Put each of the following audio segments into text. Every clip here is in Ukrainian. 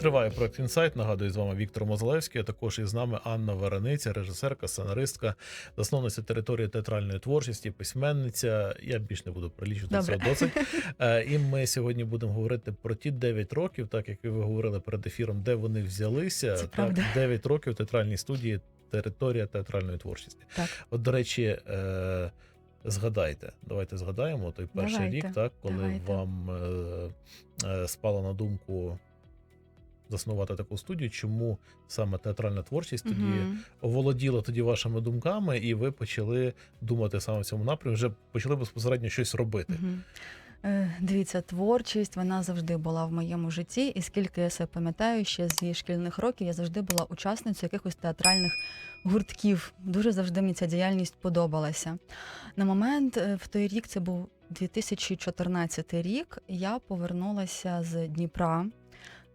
Триває проект інсайт. Нагадую, з вами Віктор Мозалевський. а Також із нами Анна Варениця, режисерка, сценаристка, засновниця території театральної творчості, письменниця. Я більш не буду прилічувати Добре. цього досить. Е, І ми сьогодні будемо говорити про ті 9 років, так як ви говорили перед ефіром, де вони взялися. Це так, правда. 9 років в театральній студії Територія театральної творчості. Так. От, до речі, е, згадайте, давайте згадаємо той перший Давайте, рік, так, коли давайте. вам е, е, спало на думку заснувати таку студію, чому саме театральна творчість тоді Мгм. оволоділа тоді вашими думками, і ви почали думати саме в цьому напрямку, вже почали безпосередньо щось робити. Е, Дивіться, творчість вона завжди була в моєму житті, і скільки я себе пам'ятаю, ще зі шкільних років я завжди була учасницею якихось театральних гуртків. Дуже завжди мені ця діяльність подобалася. На момент е, в той рік це був 2014 рік. Я повернулася з Дніпра.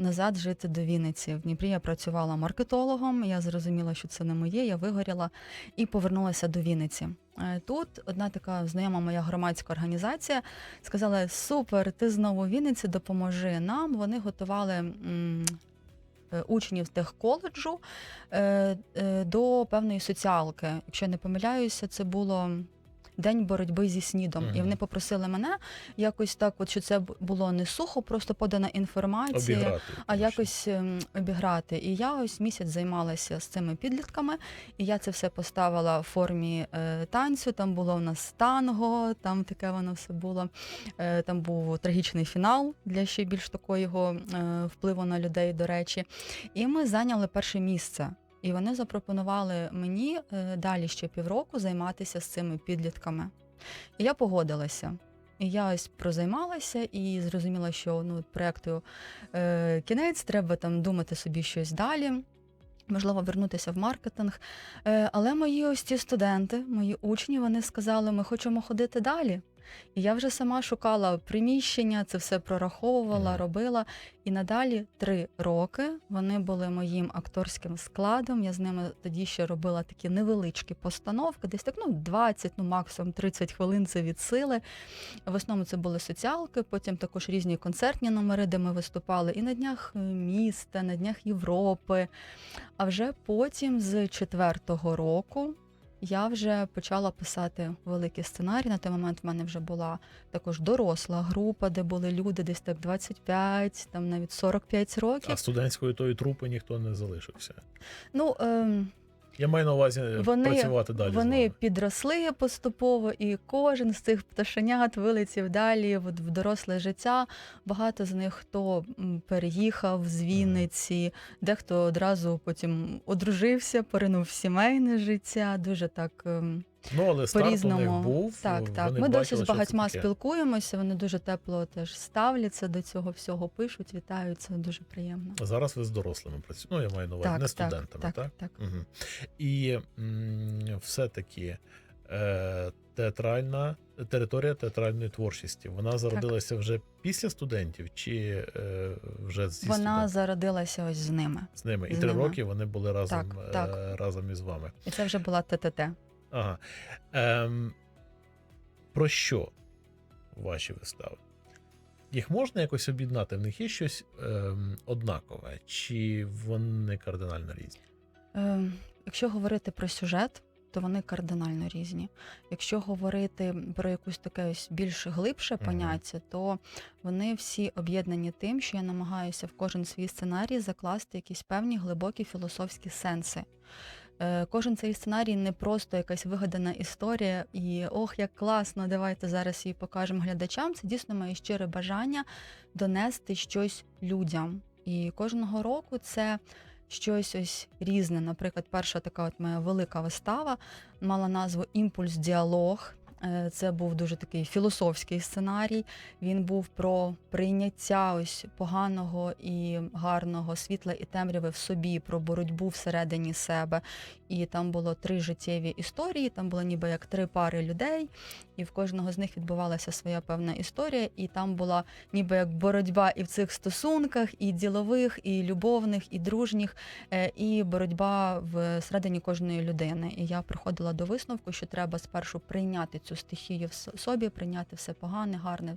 Назад жити до Вінниці. В Дніпрі я працювала маркетологом. Я зрозуміла, що це не моє. Я вигоріла і повернулася до Вінниці. Е, Тут одна така знайома моя громадська організація сказала: Супер, ти знову в Вінниці, допоможи нам. Вони готували. е, Учнів техколеджу е, до певної соціалки. Якщо я не помиляюся, це було день боротьби зі снідом. І вони попросили мене якось так, от що це було не сухо, просто подана інформація Обіграти. а якось ем, обіграти. І я ось місяць займалася з цими підлітками, і я це все поставила в формі е, танцю. Там було в нас танго, там таке воно все було. Е, там був трагічний фінал для ще більш такого е, впливу на людей, до речі. І ми зайняли перше місце. І вони запропонували мені е, далі ще півроку займатися з цими підлітками. І я погодилася. І я ось прозаймалася і зрозуміла, що ну проекту е, кінець, треба там думати собі щось далі. Можливо, вернутися в маркетинг. Е, але мої ось ці студенти, мої учні, вони сказали, ми хочемо ходити далі. І я вже сама шукала приміщення, це все прораховувала, робила. І надалі три роки вони були моїм акторським складом. Я з ними тоді ще робила такі невеличкі постановки, десь так ну 20, ну максимум 30 хвилин це від сили. В основному це були соціалки, потім також різні концертні номери, де ми виступали і на днях е, міста, на днях Європи. А вже потім, з четвертого року, я вже почала писати великий сценарій. На той момент в мене вже була також доросла група, де були люди десь так 25, там навіть 45 років. А студентської тої трупи ніхто не залишився. Ну, ем, Я маю на увазі Вони- працювати далі. Вони підросли поступово, і кожен з цих пташенят вилетів далі в доросле життя. Багато з них хто переїхав з Вінниці, дехто одразу потім одружився, поринув в сімейне життя. Дуже так ем, Ну, але старт у них по-різному. був. так, так. вони Ми досі бачили, з що це багатьма таке. спілкуємося. Вони дуже тепло теж ставляться до цього всього, пишуть, вітають. Це дуже приємно. Зараз ви з дорослими працюєте. Ну, я маю на увазі, Так, не так, студентами, так? так, так. Угу. І м, все-таки е, театральна територія театральної творчості. Вона зародилася вже після студентів, чи е, вже зі Вона студентами? зародилася ось з ними. з ними? І з три ними. роки вони були разом, Так, е, разом із вами. І це вже була ТТТ. Ага. Ем, про що ваші вистави? Їх можна якось об'єднати? В них є щось ем, однакове, чи вони кардинально різні? Е, якщо говорити про сюжет, то вони кардинально різні. Якщо говорити про якусь таке ось більш глибше Мгм. поняття, то вони всі об'єднані тим, що я намагаюся в кожен свій сценарій закласти якісь певні глибокі філософські сенси. Е, Кожен цей сценарій не просто якась вигадана історія, і ох, як класно, давайте зараз її покажемо глядачам. Це дійсно моє щире бажання донести щось людям. І кожного року це щось ось різне. Наприклад, перша така от моя велика вистава мала назву Імпульс діалог. Е, Це був дуже такий філософський сценарій. Він був про прийняття ось поганого і гарного світла і темряви в собі, про боротьбу всередині себе. І там було три життєві історії. Там було ніби як три пари людей, і в кожного з них відбувалася своя певна історія. І там була ніби як боротьба і в цих стосунках, і ділових, і любовних, і дружніх, е, і боротьба всередині кожної людини. І я приходила до висновку, що треба спершу прийняти цю стихію в собі, прийняти все погане, гарне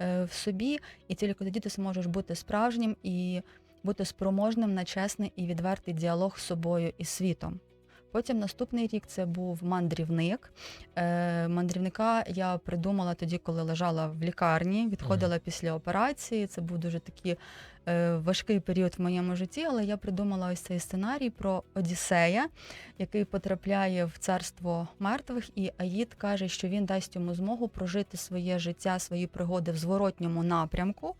е, в собі, і тільки тоді ти зможеш бути справжнім і бути спроможним на чесний і відвертий діалог з собою і світом. Потім наступний рік це був мандрівник. Е, мандрівника я придумала тоді, коли лежала в лікарні, відходила після операції. Це був дуже такий е, важкий період в моєму житті, але я придумала ось цей сценарій про Одіссея, який потрапляє в царство мертвих, і Аїд каже, що він дасть йому змогу прожити своє життя, свої пригоди в зворотньому напрямку.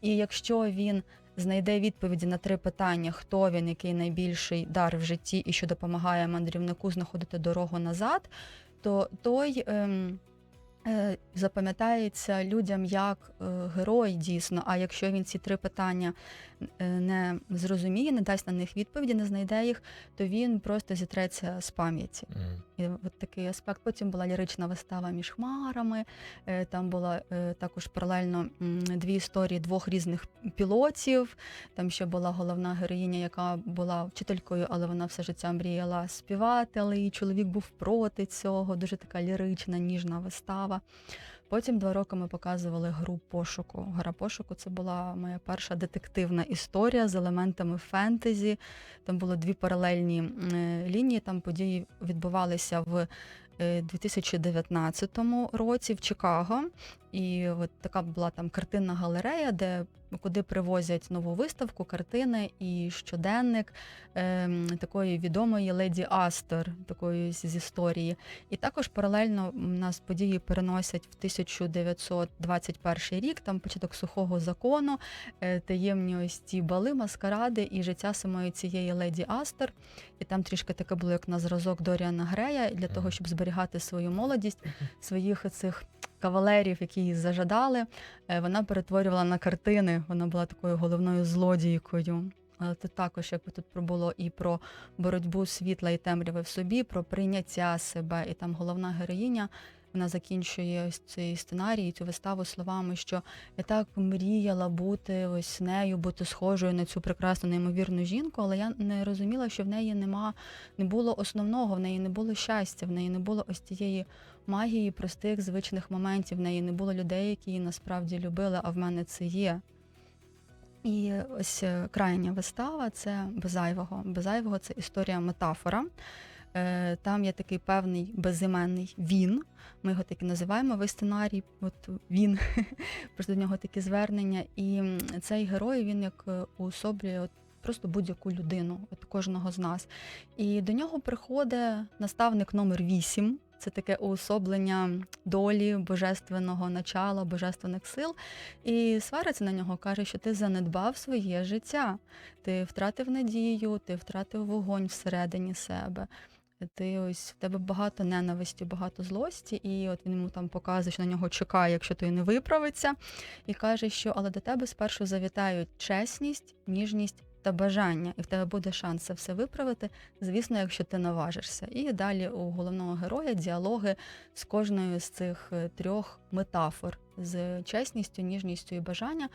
І якщо він знайде відповіді на три питання: хто він, який найбільший дар в житті, і що допомагає мандрівнику знаходити дорогу назад, то той. Ем, Запам'ятається людям як е, герой дійсно. А якщо він ці три питання е, не зрозуміє, не дасть на них відповіді, не знайде їх, то він просто зітреться з пам'яті. Мгм. І от такий аспект. Потім була лірична вистава між хмарами. е, Там була е, також паралельно дві історії двох різних пілотів. Там ще була головна героїня, яка була вчителькою, але вона все життя мріяла співати, але її чоловік був проти цього. Дуже така лірична, ніжна вистава. Потім два роки ми показували гру пошуку. Гра пошуку це була моя перша детективна історія з елементами фентезі. Там було дві паралельні е, лінії. Там події відбувалися в е, 2019 році в Чикаго. І от така була там картинна галерея, де куди привозять нову виставку, картини і щоденник ем, такої відомої леді Астер, такої з історії. І також паралельно нас події переносять в 1921 рік, там початок сухого закону, е, таємні ось ці бали, маскаради і життя самої цієї леді Астер. І там трішки таке було як на зразок Доріана Грея для того, щоб зберігати свою молодість, своїх цих кавалерів, які її зажадали. е, Вона перетворювала на картини. Вона була такою головною злодійкою. Але це також якби тут було і про боротьбу світла і темряви в собі, про прийняття себе. І там головна героїня. Вона закінчує ось цей сценарій, цю виставу словами, що я так мріяла бути ось нею, бути схожою на цю прекрасну неймовірну жінку, але я не розуміла, що в неї нема, не було основного, в неї не було щастя, в неї не було ось тієї магії простих звичних моментів, в неї не було людей, які її насправді любили, а в мене це є. І ось е, крайня вистава це беззайвого. Беззайвого це історія метафора. Е, Там є такий певний безіменний він. Ми його так і називаємо весь сценарій. От він просто до нього такі звернення. І цей герой він як е, уособлює от просто будь-яку людину, от кожного з нас. І до нього приходить наставник номер 8 Це таке уособлення долі, божественного начала, божественних сил. І свариться на нього, каже, що ти занедбав своє життя, ти втратив надію, ти втратив вогонь всередині себе. Ти ось в тебе багато ненависті, багато злості, і от він йому там показує, що на нього чекає, якщо той не виправиться, і каже, що але до тебе спершу завітають чесність, ніжність та бажання, і в тебе буде шанс це все виправити, звісно, якщо ти наважишся. І далі у головного героя діалоги з кожною з цих е, трьох метафор з чесністю, ніжністю і бажання.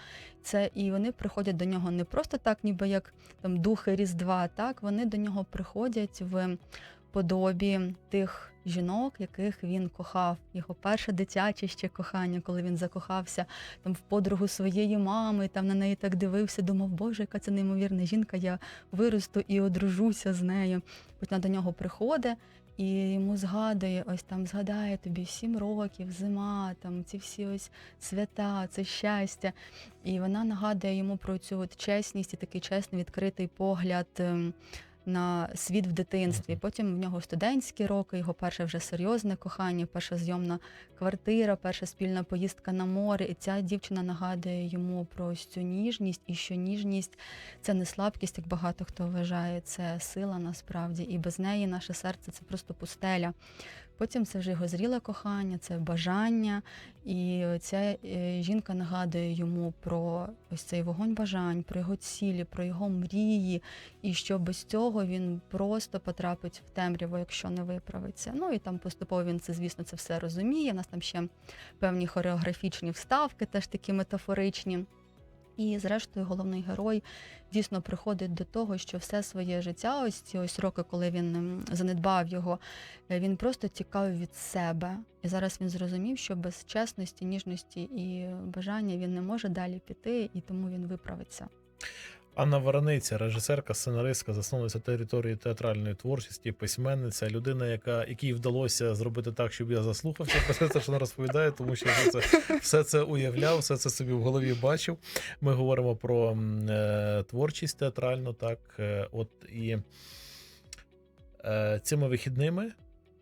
Це і вони приходять до нього не просто так, ніби як там духи Різдва, так вони до нього приходять в подобі тих жінок, яких він кохав. Його перше дитяче ще кохання, коли він закохався там в подругу своєї мами, там на неї так дивився, думав, Боже, яка це неймовірна жінка, я виросту і одружуся з нею. Потім до нього приходить. І йому згадує, ось там згадає тобі сім років, зима, там ці всі ось свята, це щастя. І вона нагадує йому про цю от чесність і такий чесний відкритий погляд ем, на світ в дитинстві. Потім в нього студентські роки, його перше вже серйозне кохання, перша зйомна квартира, перша спільна поїздка на море. І ця дівчина нагадує йому про ось цю ніжність, і що ніжність це не слабкість, як багато хто вважає, це сила насправді. І без неї наше серце це просто пустеля. Потім це вже його зріле кохання, це бажання. І ця е, жінка нагадує йому про ось цей вогонь бажань, про його цілі, про його мрії, і що без цього він просто потрапить в темряву, якщо не виправиться. Ну і там поступово він це, звісно, це все розуміє. У нас там ще певні хореографічні вставки, теж такі метафоричні. І, зрештою, головний герой дійсно приходить до того, що все своє життя, ось ці ось роки, коли він ем, занедбав його, е, він просто тікав від себе. І зараз він зрозумів, що без чесності, ніжності і бажання він не може далі піти, і тому він виправиться. Анна Вараниця, режисерка, сценаристка, засновниця території театральної творчості, письменниця, людина, яка якій вдалося зробити так, щоб я заслухався про все це, що вона розповідає, тому що я це все це уявляв, все це собі в голові бачив. Ми говоримо про е, творчість театральну, так. е, От і е, цими вихідними.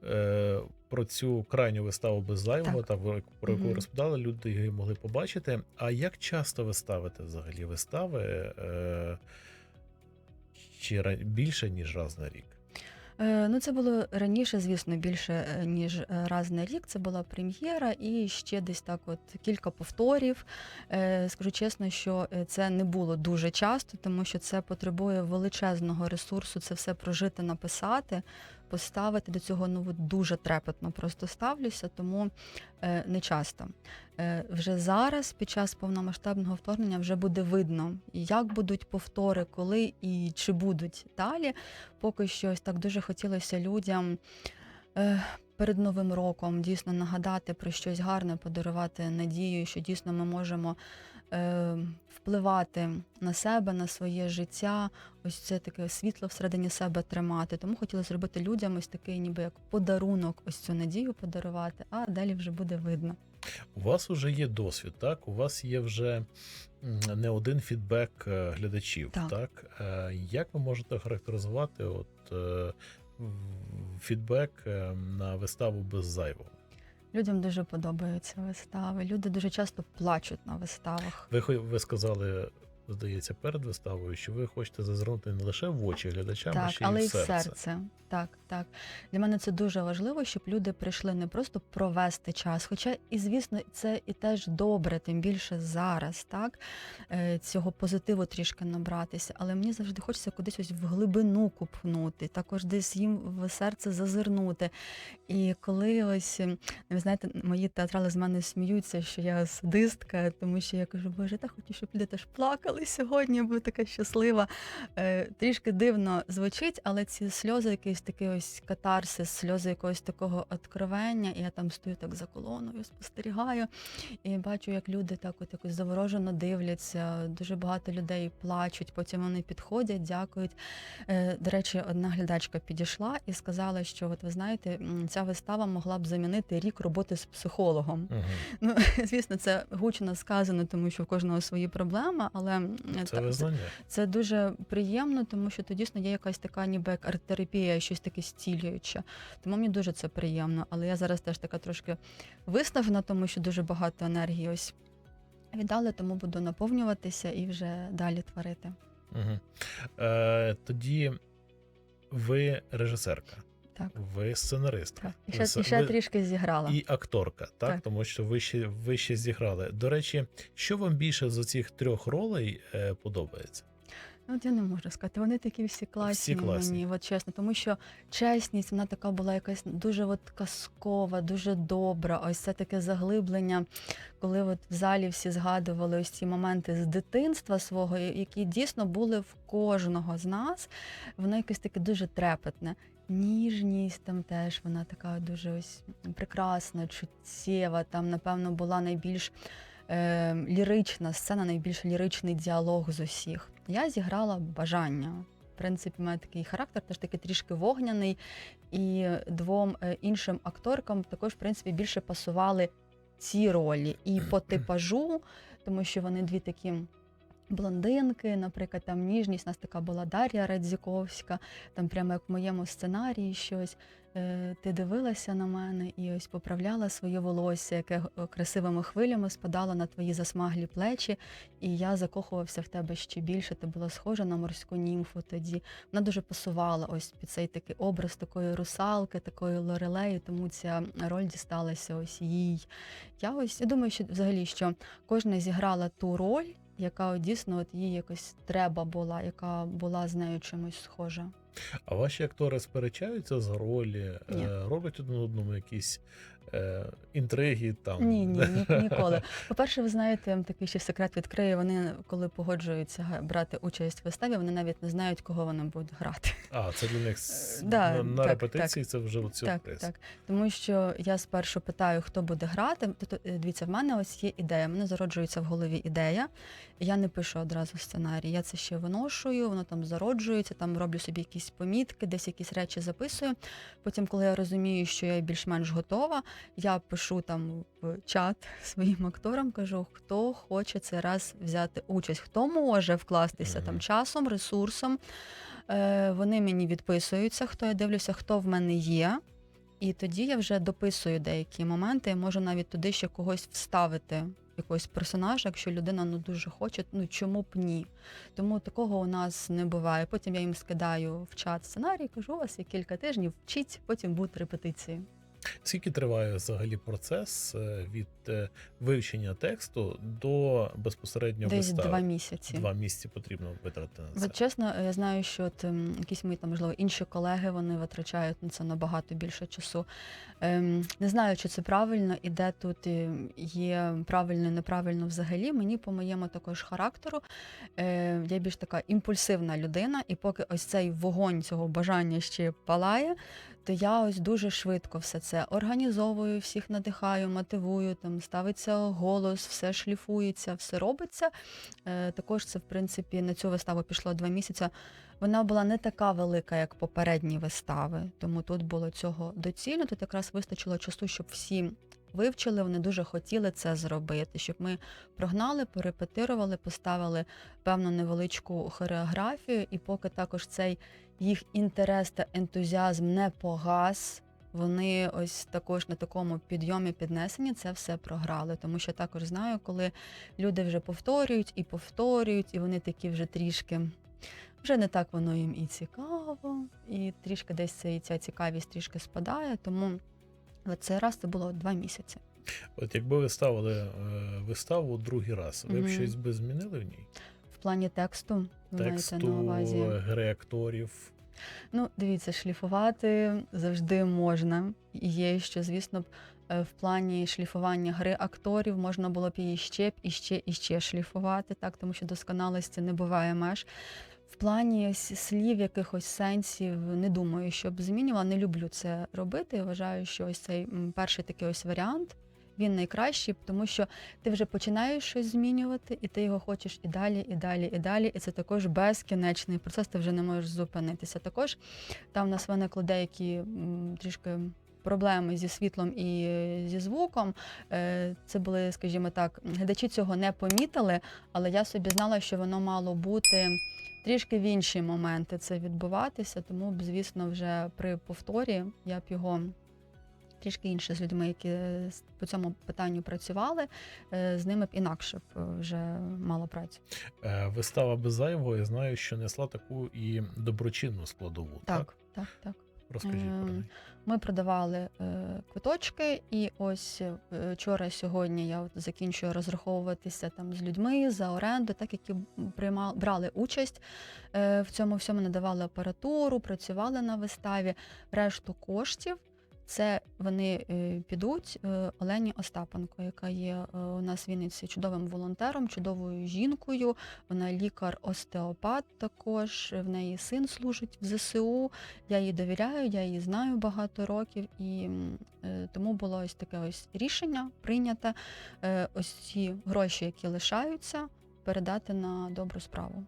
Е, про цю крайню виставу без зайвого, Так. та про про яку Мгм. розповідали, люди її могли побачити. А як часто ви ставите взагалі вистави? Е, чи більше, ніж раз на рік? Е, Ну, це було раніше, звісно, більше е, ніж е, раз на рік. Це була прем'єра і ще десь так, от кілька повторів. Е, Скажу чесно, що це не було дуже часто, тому що це потребує величезного ресурсу. Це все прожити, написати, поставити до цього ну дуже трепетно просто ставлюся, тому е, не часто. Е, Вже зараз, під час повномасштабного вторгнення, вже буде видно, як будуть повтори, коли і чи будуть далі поки що ось так дуже хотілося людям е, перед Новим роком дійсно нагадати про щось гарне, подарувати надію, що дійсно ми можемо впливати на себе, на своє життя, ось це таке світло всередині себе тримати. Тому хотіла зробити людям ось такий, ніби як подарунок, ось цю надію подарувати, а далі вже буде видно. У вас вже є досвід, так? У вас є вже не один фідбек е, глядачів. Так. Так. Е, Як ви можете характеризувати от, е, фідбек е, на виставу без зайвого? Людям дуже подобаються вистави. Люди дуже часто плачуть на виставах. Ви, ви сказали, здається, перед виставою, що ви хочете зазирнути не лише в очі глядачам, а ще але й в серце. серце. Так, так. Для мене це дуже важливо, щоб люди прийшли не просто провести час. Хоча, і звісно, це і теж добре, тим більше зараз, так е, цього позитиву трішки набратися. Але мені завжди хочеться кудись ось в глибину купнути, також десь їм в серце зазирнути. І коли ось ем, ви знаєте, мої театрали з мене сміються, що я садистка, тому що я кажу, боже, так хочу, щоб люди теж плакали сьогодні, я буду така щаслива. Е, трішки дивно звучить, але ці сльози, якийсь такий ось катарсис, сльози якогось такого откровення. І я там стою так за колоною, спостерігаю і бачу, як люди так от якось заворожено дивляться. Дуже багато людей плачуть, потім вони підходять, дякують. Е, До речі, одна глядачка підійшла і сказала, що от ви знаєте, ця вистава могла б замінити рік роботи з психологом. Мгм. Ну, звісно, це гучно сказано, тому що в кожного свої проблеми, але Це визнання. це дуже приємно, тому що то дійсно є якась така ніби як арт-терапія, щось таке стілююче. Тому мені дуже це приємно. Але я зараз теж така трошки виснажена, тому що дуже багато енергії ось віддали, тому буду наповнюватися і вже далі творити. Угу. Е, тоді ви режисерка, Так. ви сценаристка. І ще, і ще ви- трішки зіграла. І акторка, так? Так. Тому що ви ще, ви ще зіграли. До речі, що вам більше з цих трьох ролей е, подобається? Ну, От я не можу сказати, вони такі всі класні, класні. мені, от чесно, тому що чесність, вона така була якась дуже от казкова, дуже добра. Ось це таке заглиблення, коли от в залі всі згадували ось ці моменти з дитинства свого, які дійсно були в кожного з нас. Воно якесь таке дуже трепетне. Ніжність там теж вона така дуже ось прекрасна, чуттєва. Там, напевно, була найбільш е, лірична сцена, найбільш ліричний діалог з усіх. Я зіграла бажання. В принципі, мене такий характер, теж такий трішки вогняний, і двом е, іншим акторкам також, в принципі, більше пасували ці ролі. І по типажу, тому що вони дві такі. Блондинки, наприклад, там ніжність, у нас така була Дар'я Радзіковська, там прямо як в моєму сценарії щось. Е, Ти дивилася на мене і ось поправляла своє волосся, яке е, красивими хвилями спадало на твої засмаглі плечі, і я закохувався в тебе ще більше. Ти була схожа на морську німфу тоді. Вона дуже пасувала ось під цей такий образ такої русалки, такої лорелеї, тому ця роль дісталася ось їй. Я ось я думаю, що взагалі що кожна зіграла ту роль, яка дійсно от їй якось треба була, яка була з нею чимось схожа. А ваші актори сперечаються з ролі, Ні. е, роблять один одному якісь е, інтриги там. Ні, ні, ні, ніколи. По-перше, ви знаєте, я вам такий ще секрет відкрию. Вони, коли погоджуються га- брати участь в виставі, вони навіть не знають, кого вони будуть грати. А, це для них с- Е, да, на, на так, репетиції це вже от Так, сюрприз. так. Тому що я спершу питаю, хто буде грати. Тобто, е, дивіться, в мене ось є ідея. в Мене зароджується в голові ідея. Я не пишу одразу сценарій. Я це ще виношую, воно там зароджується, там роблю собі якісь помітки, десь якісь речі записую. Потім, коли я розумію, що я більш-менш готова, я пишу там в чат своїм акторам, кажу, хто хоче цей раз взяти участь, хто може вкластися там часом, ресурсом. Е, вони мені відписуються, хто я дивлюся, хто в мене є. І тоді я вже дописую деякі моменти. Я можу навіть туди ще когось вставити, якогось персонажа, якщо людина ну дуже хоче, ну чому б ні? Тому такого у нас не буває. Потім я їм скидаю в чат сценарій, кажу, у вас є кілька тижнів, вчіть, потім будуть репетиції. Скільки триває взагалі процес е, від е, вивчення тексту до безпосередньо Десь вистави? два місяці. Два місяці потрібно витратити на це. От чесно, я знаю, що от, ем, якісь мої там, можливо, інші колеги вони витрачають на це набагато більше часу. Ем, не знаю, чи це правильно і де тут є правильно, неправильно взагалі. Мені по моєму також характеру. Е, я більш така імпульсивна людина, і поки ось цей вогонь цього бажання ще палає, то я ось дуже швидко все це організовую, всіх надихаю, мотивую, там ставиться голос, все шліфується, все робиться. Е, також це, в принципі, на цю виставу пішло два місяці. Вона була не така велика, як попередні вистави, тому тут було цього доцільно. Тут якраз вистачило часу, щоб всі вивчили. Вони дуже хотіли це зробити, щоб ми прогнали, порепетирували, поставили певну невеличку хореографію, і поки також цей їх інтерес та ентузіазм не погас. Вони ось також на такому підйомі піднесені це все програли. Тому що також знаю, коли люди вже повторюють і повторюють, і вони такі вже трішки. Вже не так воно їм і цікаво, і трішки десь і ця цікавість трішки спадає. Тому цей раз це було два місяці. От якби ви ставили е, виставу другий раз, ви б Мгм. щось би змінили в ній? В плані тексту, ви маєте на увазі. гри акторів. Ну, дивіться, шліфувати завжди можна. Є що, звісно, б е, в плані шліфування гри акторів можна було б її ще б і ще і ще шліфувати, так, тому що досконалості не буває меж. В плані слів, якихось сенсів, не думаю, щоб змінювала. Не люблю це робити. Вважаю, що ось цей перший такий ось варіант. Він найкращий, тому що ти вже починаєш щось змінювати, і ти його хочеш і далі, і далі, і далі. І це також безкінечний процес, ти вже не можеш зупинитися. Також там в нас виникли деякі трішки проблеми зі світлом і е, зі звуком. Е, Це були, скажімо так, глядачі цього не помітили, але я собі знала, що воно мало бути. Трішки в інші моменти це відбуватися, тому звісно, вже при повторі я б його трішки інше з людьми, які е, по цьому питанню працювали, е, з ними б інакше б е, вже мала працю. Вистава без зайвого, я знаю, що несла таку і доброчинну складову. Так, Так, так, так. розкажіть про неї. Ми продавали квиточки, і ось вчора, сьогодні я от закінчую розраховуватися там з людьми за оренду, так які приймали брали участь в цьому всьому, надавали апаратуру, працювали на виставі. Решту коштів це вони е, підуть е, Олені Остапенко, яка є е, у нас в Вінниці чудовим волонтером, чудовою жінкою. Вона лікар-остеопат також. В неї син служить в ЗСУ. Я їй довіряю, я її знаю багато років, і тому було ось таке ось рішення прийняте. Ось ці гроші, які лишаються, передати на добру справу.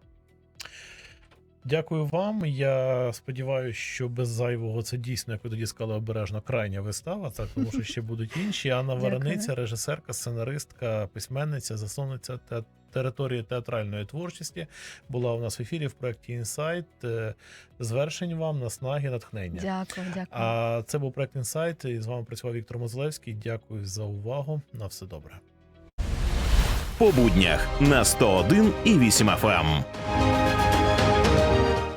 Дякую вам. Я сподіваюся, що без зайвого це дійсно, як ви тоді сказали, обережно крайня вистава. Так, тому що ще будуть інші. Анна Варениця, режисерка, сценаристка, письменниця, засновниця те- території театральної творчості, була у нас в ефірі в проєкті Інсайт. Звершень вам, наснаги, натхнення. Дякую, дякую. А це був проект Інсайт. І з вами працював Віктор Мозлевський. Дякую за увагу. На все добре. по буднях на 101 і 8 FM